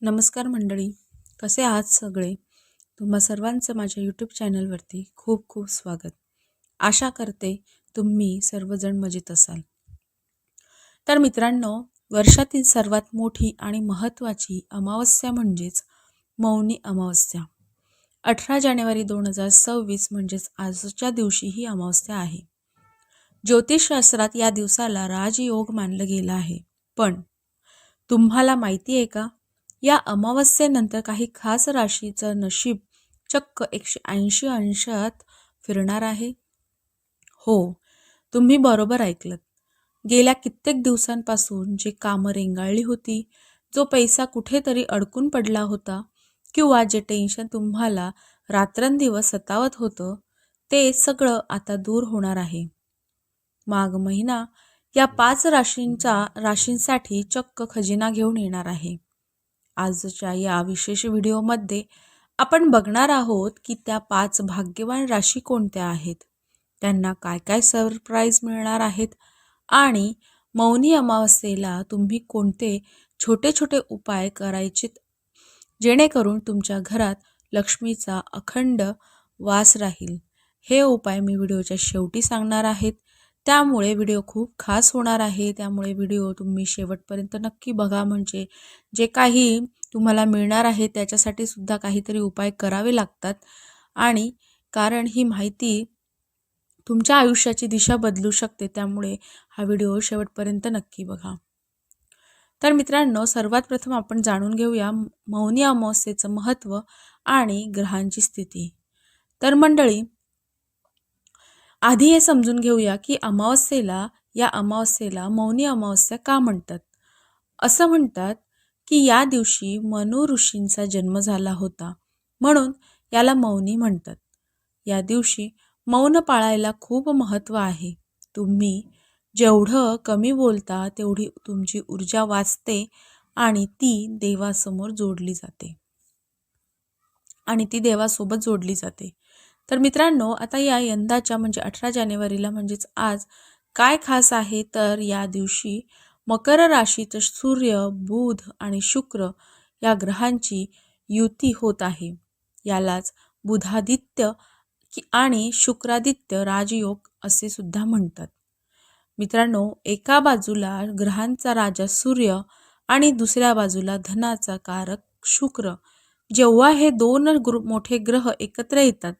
नमस्कार मंडळी कसे आहात सगळे? तुम्हा सर्वांचं माझ्या यूट्यूब चॅनलवरती खूप खूप स्वागत. आशा करते तुम्ही सर्वजण मजेत असाल. तर मित्रांनो वर्षातील सर्वात मोठी आणि महत्त्वाची अमावस्या म्हणजेच मौनी अमावस्या. अठरा जानेवारी दोन हजार सव्वीस म्हणजेच आजच्या दिवशी ही अमावस्या आहे. ज्योतिषशास्त्रात या दिवसाला राजयोग मानलं गेलं आहे. पण तुम्हाला माहिती आहे का? या अमावस्येनंतर काही खास राशीचं नशीब चक्क एकशे ऐंशी अंशात फिरणार आहे. हो तुम्ही बरोबर ऐकलं गेल्या कित्येक दिवसांपासून जी कामं रेंगाळली होती जो पैसा कुठेतरी अडकून पडला होता किंवा जे टेन्शन तुम्हाला रात्रंदिवस सतावत होतं ते सगळं आता दूर होणार आहे. माघ महिना या पाच राशींचा राशींसाठी चक्क खजिना घेऊन येणार आहे. आजच्या या विशेष व्हिडिओमध्ये आपण बघणार आहोत की त्या पाच भाग्यवान राशी कोणत्या आहेत? त्यांना काय काय सरप्राईज मिळणार आहेत? आणि मौनी अमावस्येला तुम्ही कोणते छोटे छोटे उपाय करायचे जेणेकरून तुमच्या घरात लक्ष्मीचा अखंड वास राहील. हे उपाय मी व्हिडिओच्या शेवटी सांगणार आहेत. त्यामुळे व्हिडिओ खूप खास होणार आहे. त्यामुळे व्हिडिओ तुम्ही शेवटपर्यंत नक्की बघा. म्हणजे जे काही तुम्हाला मिळणार आहे त्याच्यासाठी सुद्धा काहीतरी उपाय करावे लागतात. आणि कारण ही माहिती तुमच्या आयुष्याची दिशा बदलू शकते. त्यामुळे हा व्हिडिओ शेवटपर्यंत नक्की बघा. तर मित्रांनो सर्वात प्रथम आपण जाणून घेऊया मौनी अमावस्येचं महत्त्व आणि ग्रहांची स्थिती. तर मंडळी आधी हे समजून घेऊया की अमावस्येला या अमावस्येला मौनी अमावस्या का म्हणतात? असं म्हणतात की या दिवशी मनु ऋषींचा जन्म झाला होता. म्हणून याला मौनी म्हणतात. या दिवशी मौन पाळायला खूप महत्त्व आहे. तुम्ही जेवढं कमी बोलता तेवढी तुमची ऊर्जा वाचते आणि ती देवासमोर जोडली जाते. आणि ती देवासोबत जोडली जाते. तर मित्रांनो आता या यंदाच्या म्हणजे अठरा जानेवारीला म्हणजेच आज काय खास आहे? तर या दिवशी मकर राशीत सूर्य बुध आणि शुक्र या ग्रहांची युती होत आहे. यालाच बुधादित्य आणि शुक्रादित्य राजयोग असे सुद्धा म्हणतात. मित्रांनो एका बाजूला ग्रहांचा राजा सूर्य आणि दुसऱ्या बाजूला धनाचा कारक शुक्र. जेव्हा हे दोन ग्रु मोठे ग्रह एकत्र येतात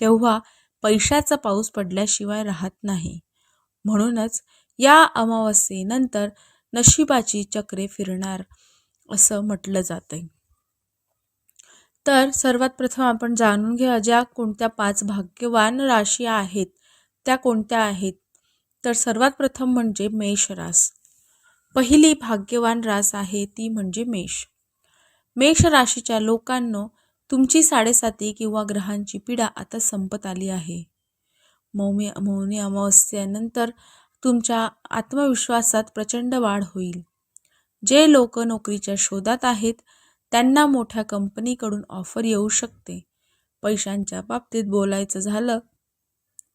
तेव्हा पैशाचा पाऊस पडल्याशिवाय राहत नाही. म्हणूनच या अमावस्येनंतर नशिबाची चक्रे फिरणार असं म्हटलं जातं तर सर्वात प्रथम आपण जाणून घ्या ज्या कोणत्या पाच भाग्यवान राशी आहेत त्या कोणत्या आहेत? तर सर्वात प्रथम म्हणजे मेष रास. पहिली भाग्यवान रास आहे ती म्हणजे मेष. मेष राशीच्या लोकांनो तुमची साडेसाती किंवा ग्रहांची पिढा आता संपत आली आहे. मौमी मौनी अमावस्येनंतर तुमच्या आत्मविश्वासात प्रचंड वाढ होईल. जे लोक नोकरीच्या शोधात आहेत त्यांना मोठ्या कंपनीकडून ऑफर येऊ शकते. पैशांच्या बाबतीत बोलायचं झालं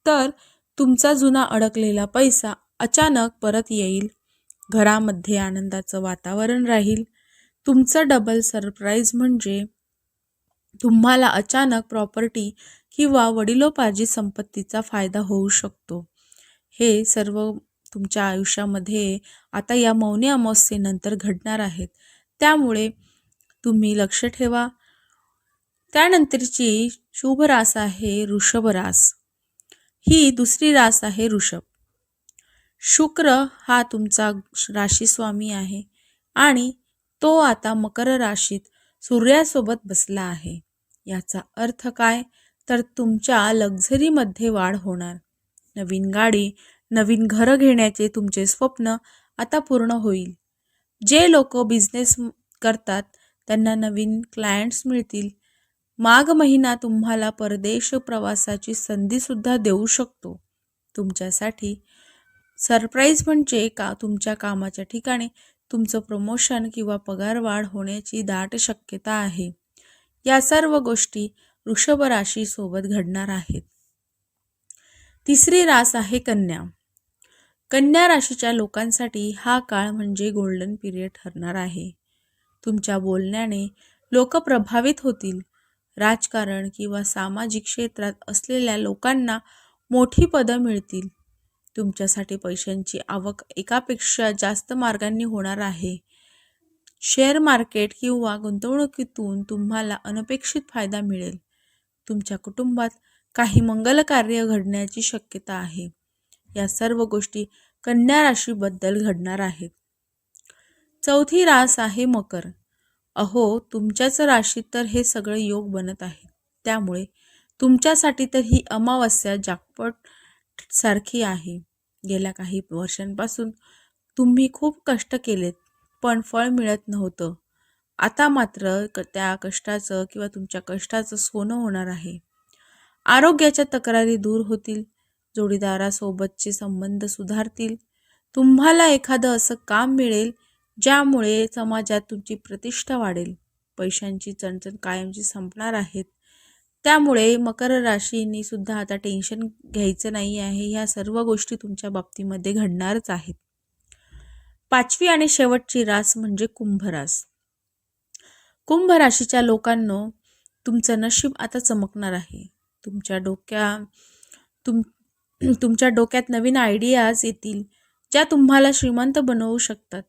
तर तुमचा जुना अडकलेला पैसा अचानक परत येईल. घरामध्ये आनंदाचं वातावरण राहील. तुमचं डबल सरप्राईज म्हणजे तुम्हाला अचानक प्रॉपर्टी किंवा वडिलोपार्जित संपत्तीचा फायदा होऊ शकतो. हे सर्व तुमच्या आयुष्यामध्ये आता या मौनी अमावस्येनंतर घडणार आहेत. त्यामुळे तुम्ही लक्ष ठेवा. त्यानंतरची शुभ रास आहे ऋषभ रास. ही दुसरी रास आहे ऋषभ. शुक्र हा तुमचा राशीस्वामी आहे आणि तो आता मकर राशीत सूर्यासोबत बसला आहे. याचा अर्थ काय? तर तुमच्या लक्झरीमध्ये वाढ होणार. नवीन गाडी नवीन घरं घेण्याचे तुमचे स्वप्न आता पूर्ण होईल. जे लोक बिझनेस करतात त्यांना नवीन क्लायंट्स मिळतील. माघ महिना तुम्हाला परदेश प्रवासाची संधीसुद्धा देऊ शकतो. तुमच्यासाठी सरप्राईज म्हणजे का? तुमच्या कामाच्या ठिकाणी तुमचं प्रमोशन किंवा पगार वाढ होण्याची दाट शक्यता आहे. या सर्व गोष्टी वृषभ राशीसोबत घडणार आहेत. तिसरी रास आहे कन्या. कन्या राशीच्या लोकांसाठी हा काळ म्हणजे गोल्डन पिरियड ठरणार आहे. तुमच्या बोलण्याने लोक प्रभावित होतील. राजकारण किंवा सामाजिक क्षेत्रात असलेल्या लोकांना मोठी पदं मिळतील. तुमच्यासाठी पैशांची आवक एकापेक्षा जास्त मार्गांनी होणार आहे. शेअर मार्केट किंवा गुंतवणुकीतून तुम्हाला अनपेक्षित फायदा मिळेल. तुमच्या कुटुंबात काही मंगल कार्य घडण्याची शक्यता आहे. या सर्व गोष्टी कन्या राशीबद्दल घडणार आहेत. चौथी रास आहे मकर. अहो तुमच्याच राशीत तर हे सगळे योग बनत आहे त्यामुळे तुमच्यासाठी तर ही अमावस्या जागपट सारखी आहे. गेल्या काही वर्षांपासून तुम्ही खूप कष्ट केलेत. पण फळ मिळत नव्हतं. आता मात्र क त्या कष्टाचं किंवा तुमच्या कष्टाचं सोनं होणार आहे. आरोग्याच्या तक्रारी दूर होतील. जोडीदारासोबतचे संबंध सुधारतील. तुम्हाला एखादं असं काम मिळेल ज्यामुळे समाजात तुमची प्रतिष्ठा वाढेल. पैशांची चणचण कायमची संपणार आहेत त्यामुळे मकर राशींनी सुद्धा आता टेन्शन घ्यायचं नाही आहे. ह्या सर्व गोष्टी तुमच्या बाबतीमध्ये घडणारच आहेत. पाचवी आणि शेवटची रास म्हणजे कुंभरास कुंभ राशीच्या लोकांनो तुमचं नशीब आता चमकणार आहे. तुमच्या डोक्या तुम तुमच्या डोक्यात नवीन आयडियाज येतील ज्या तुम्हाला श्रीमंत बनवू शकतात.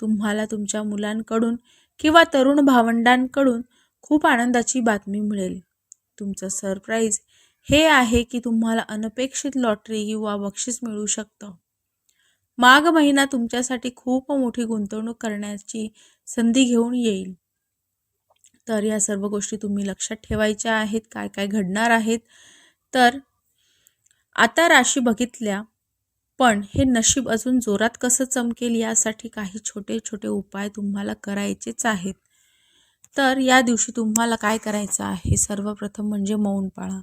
तुम्हाला तुमच्या मुलांकडून किंवा तरुण भावंडांकडून खूप आनंदाची बातमी मिळेल. तुमचं सरप्राईज हे आहे की तुम्हाला अनपेक्षित लॉटरी किंवा बक्षीस मिळू शकतं. माघ महिना तुमच्यासाठी खूप मोठी गुंतवणूक करण्याची संधी घेऊन येईल. तर या सर्व गोष्टी तुम्ही लक्षात ठेवायच्या आहेत काय काय घडणार आहेत. तर आता राशी बघितल्या पण हे नशीब अजून जोरात कसं चमकेल यासाठी काही छोटे छोटे उपाय तुम्हाला करायचेच आहेत. तर या दिवशी तुम्हाला काय करायचं आहे? सर्वप्रथम म्हणजे मौन पाळा.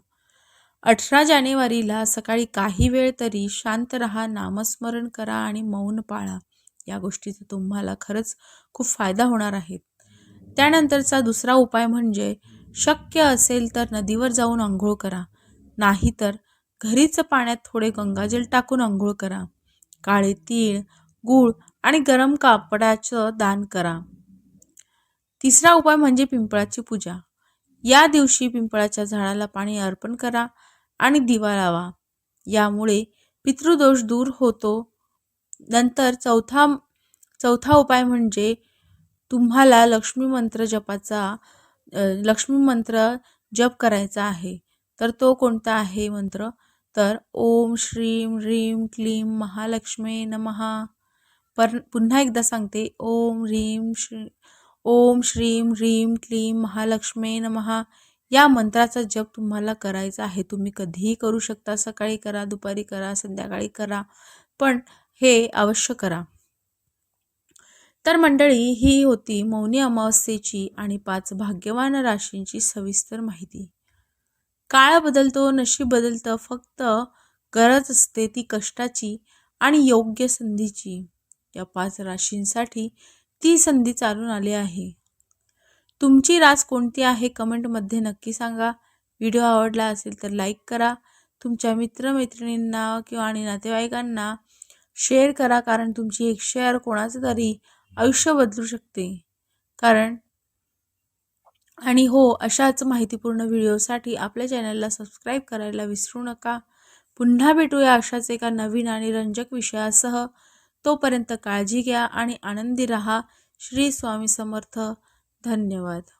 अठरा जानेवारीला सकाळी काही वेळ तरी शांत रहा नामस्मरण करा आणि मौन पाळा. या गोष्टीचा तुम्हाला खरंच खूप फायदा होणार आहे. त्यानंतरचा दुसरा उपाय म्हणजे शक्य असेल तर नदीवर जाऊन आंघोळ करा. नाहीतर घरीच पाण्यात थोडे गंगाजल टाकून आंघोळ करा. काळे तीळ गूळ आणि गरम कापडाचं दान करा. तिसरा उपाय म्हणजे पिंपळाची पूजा. या दिवशी पिंपळाच्या झाडाला पाणी अर्पण करा. आणि दिवा लावा. यामुळे पितृदोष दूर होतो. नंतर चौथा चौथा उपाय म्हणजे तुम्हाला लक्ष्मी मंत्र जपाचा लक्ष्मी मंत्र जप करायचा आहे. तर तो कोणता आहे मंत्र? तर ओम श्रीम ह्रीम क्लीम महालक्ष्मी नमहा पर पुन्हा एकदा सांगते. ओम ह्रीम श्री ओम श्रीम ह्रीम क्लीम महालक्ष्मी नमहा या मंत्राचा जप तुम्हाला करायचा आहे. तुम्ही कधीही करू शकता. सकाळी करा दुपारी करा संध्याकाळी करा पण हे अवश्य करा. तर मंडळी ही होती मौनी अमावस्येची आणि पाच भाग्यवान राशींची सविस्तर माहिती. काळ बदलतो नशीब बदलतं फक्त गरज असते ती कष्टाची आणि योग्य संधीची. या पाच राशींसाठी ती संधी चालून आली आहे. तुमची रास कोणती आहे कमेंटमध्ये नक्की सांगा. व्हिडिओ आवडला असेल तर लाईक करा. तुमच्या मित्रमैत्रिणींना किंवा आणि नातेवाईकांना शेअर करा कारण तुमची एक शेअर कोणाचं तरी आयुष्य बदलू शकते. कारण आणि हो अशाच माहितीपूर्ण व्हिडिओसाठी आपल्या चॅनलला सबस्क्राईब करायला विसरू नका. पुन्हा भेटूया अशाच एका नवीन आणि रंजक विषयासह. तोपर्यंत काळजी घ्या आणि आनंदी रहा. श्री स्वामी समर्थ. धन्यवाद.